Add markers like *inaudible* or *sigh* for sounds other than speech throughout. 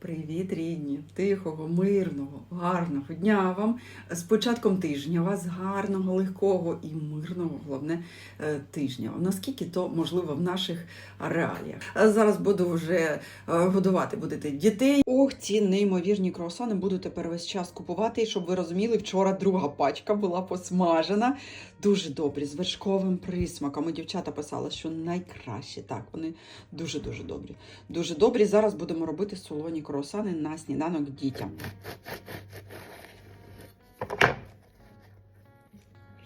Привіт, рідні, тихого, мирного, гарного дня вам. З початком тижня вас гарного, легкого і мирного, головне, е, тижня. Наскільки то можливо в наших реаліях. Зараз буду вже е, годувати будете дітей. Ох, ці неймовірні круасани буду тепер весь час купувати. І щоб ви розуміли, вчора друга пачка була посмажена. Дуже добрі, з вершковим присмаком. І дівчата писали, що найкраще. Так, вони дуже-дуже добрі. Дуже добрі. Зараз будемо робити солоні круасани на сніданок дітям.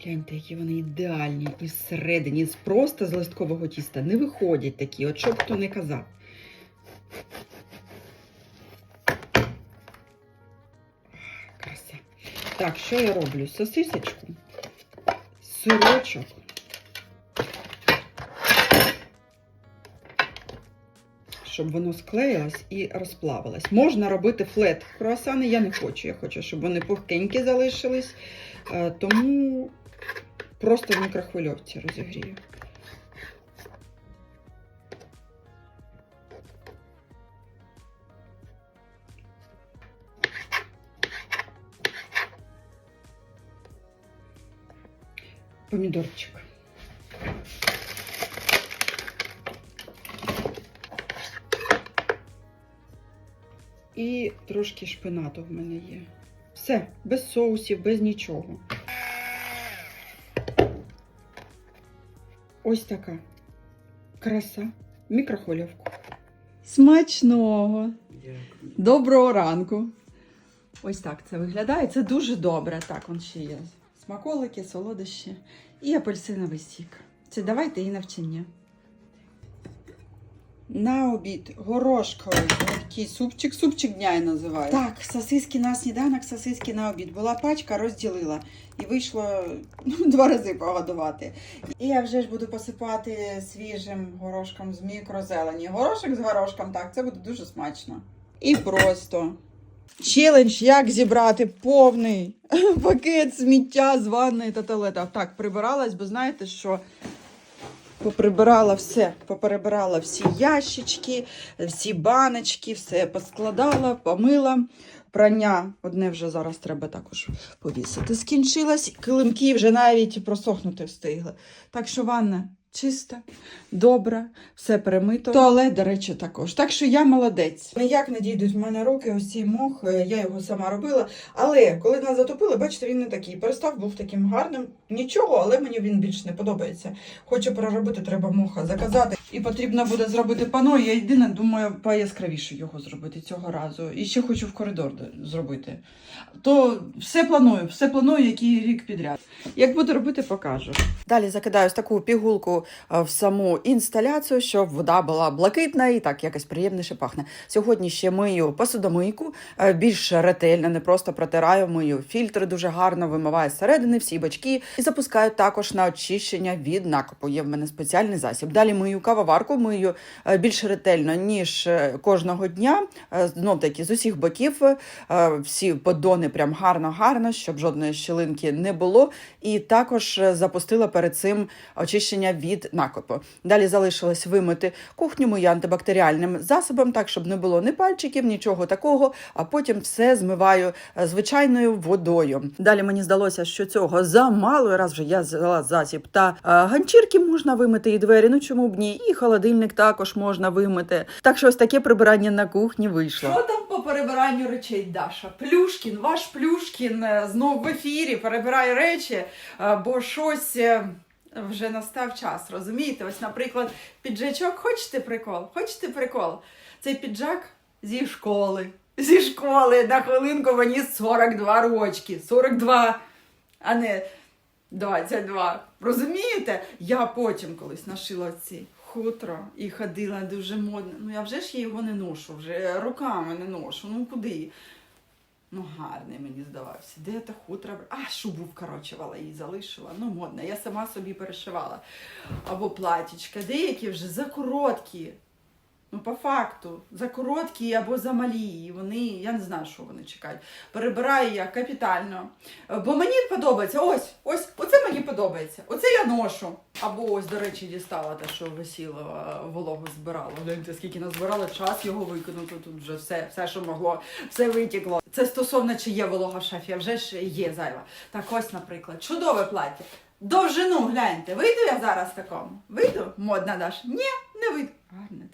Гляньте, які вони ідеальні і всередині з просто з листкового тіста не виходять такі, от щоб хто не казав. Краса. Так, що я роблю? Сосисочку, сирочок. Щоб воно склеїлось і розплавилось. Можна робити флет круасани, я не хочу. Я хочу, щоб вони пухкенькі залишились. Е, Тому просто в мікрохвильовці розігрію. Помідорчик. І трошки шпинату в мене є. Все, без соусів, без нічого. Ось така краса. Мікрохвильовку. Смачного! Доброго ранку! Ось так це виглядає. Це дуже добре. Так, он ще є смаколики, солодощі і апельсиновий сік. Це давайте і навчання. На обід горошковий такий супчик, супчик дня я називаю. Так, сосиски на сніданок, сосиски на обід. Була пачка, розділила. І вийшло ну, *laughs* два рази погодувати. І я вже ж буду посипати свіжим горошком з мікрозелені. Горошок з горошком, так, це буде дуже смачно. І просто. Челендж, як зібрати повний *laughs* пакет сміття з ванної та туалета. Так, прибиралась, бо знаєте, що поприбирала все, поперебирала всі ящички, всі баночки, все поскладала, помила. Прання одне вже зараз треба також повісити. Скінчилась, килимки вже навіть просохнути встигли. Так що ванна чиста, добра, все перемито. Туалет, до речі, також. Так що я молодець. Ніяк не дійдуть в мене руки, ось цей мох, е, я його сама робила. Але коли нас затопили, бачите, він не такий. Перестав був таким гарним. Нічого, але мені він більш не подобається. Хочу переробити, треба моха заказати. І потрібно буде зробити пано. Я єдине думаю, пояскравіше його зробити цього разу. І ще хочу в коридор зробити. То все планую, все планую, який рік підряд. Як буду робити, покажу. Далі закидаю ось таку пігулку е, в саму інсталяцію, щоб вода була блакитна і так якось приємніше пахне. Сьогодні ще мию посудомийку е, більш ретельно, не просто протираю, мию фільтри дуже гарно, вимиваю зсередини всі бачки і запускаю також на очищення від накопу. Є в мене спеціальний засіб. Далі мию кавоварку, мию е, більш ретельно, ніж кожного дня. Знов таки з усіх боків всі поддони прям гарно-гарно, щоб жодної щілинки не було. І також запустила перед цим очищення від накопу. Далі залишилось вимити кухню мою антибактеріальним засобом, так щоб не було ні пальчиків, нічого такого. А потім все змиваю е, звичайною водою. Далі мені здалося, що цього замало. Раз вже я взяла засіб та е, ганчірки можна вимити і двері. Ну чому б ні? І холодильник також можна вимити. Так що ось таке прибирання на кухні вийшло. Що там по перебиранню речей, Даша? Плюшкін, ваш Плюшкін е, знов в ефірі перебирає речі, бо щось. Вже настав час, розумієте? Ось, наприклад, піджачок. Хочете прикол? Хочете прикол? Цей піджак зі школи. Зі школи на хвилинку мені 42 рочки. 42, а не 22. Розумієте? Я потім колись нашила ці хутро і ходила дуже модно. Ну я вже ж я його не ношу, вже руками не ношу. Ну куди? Ну, гарний мені здавався. Де та хутра? А, шубу вкорочувала її, залишила. Ну, модна. Я сама собі перешивала. Або платічка. Деякі вже закороткі. Ну, по факту, за короткі або за малі. Вони, я не знаю, що вони чекають. Перебираю я капітально. Бо мені подобається. Ось, ось, оце мені подобається. Оце я ношу. Або ось, до речі, дістала те, що висіло, е, вологу збирала. Гляньте, скільки назбирала, час його викинути. Тут вже все, все, що могло, все витікло. Це стосовно чи є волога в шафі, а вже ж є зайва. Так ось, наприклад, чудове плаття. Довжину гляньте. Вийду я зараз такому? Вийду? Модна Даш? Ні, не вийду. Гарне.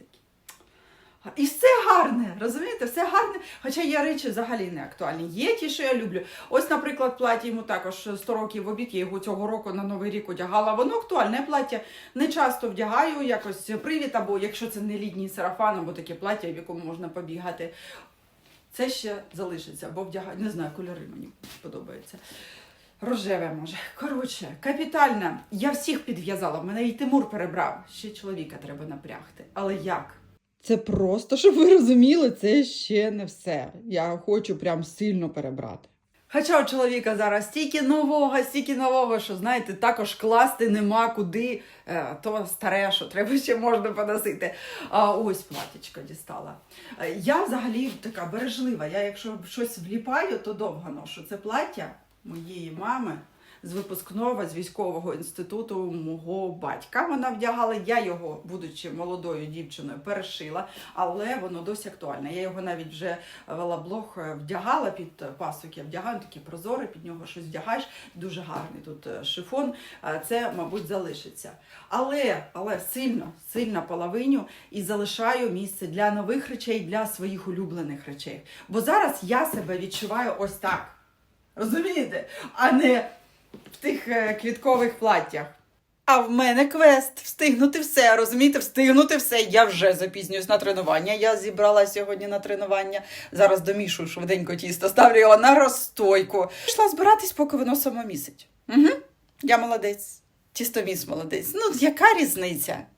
І все гарне, розумієте, все гарне. Хоча є речі взагалі не актуальні. Є ті, що я люблю. Ось, наприклад, плаття йому також 100 років в обід, я його цього року на Новий рік одягала. Воно актуальне плаття. Не часто вдягаю, якось привід, або якщо це не літній сарафан, або таке плаття, в якому можна побігати. Це ще залишиться, бо вдягаю. Не знаю, кольори мені подобаються. Рожеве може. Коротше, капітальна. Я всіх підв'язала. Мене і Тимур перебрав. Ще чоловіка треба напрягти. Але як? Це просто, щоб ви розуміли, це ще не все. Я хочу прям сильно перебрати. Хоча у чоловіка зараз стільки нового, стільки нового, що знаєте, також класти нема куди, е, то старе, що треба ще можна поносити. А ось платічко дістала. Е, Я взагалі така бережлива. Я якщо щось вліпаю, то довго ношу. Це плаття моєї мами. З випускного з військового інституту мого батька вона вдягала. Я його, будучи молодою дівчиною, перешила, але воно досі актуальне. Я його навіть вже вела блог, е, вдягала під пасок, я вдягаю такі прозори, під нього щось вдягаєш. Дуже гарний тут е, шифон. Е, Це, мабуть, залишиться. Але, але сильно, сильно половиню і залишаю місце для нових речей, для своїх улюблених речей. Бо зараз я себе відчуваю ось так. Розумієте? А не в тих е, квіткових платтях. А в мене квест встигнути все, розумієте, встигнути все. Я вже запізнююсь на тренування. Я зібрала сьогодні на тренування. Зараз домішую швиденько тісто, ставлю його на розстойку. Пішла збиратись, поки воно само місить. Угу. Я молодець. Тістоміс молодець. Ну, яка різниця?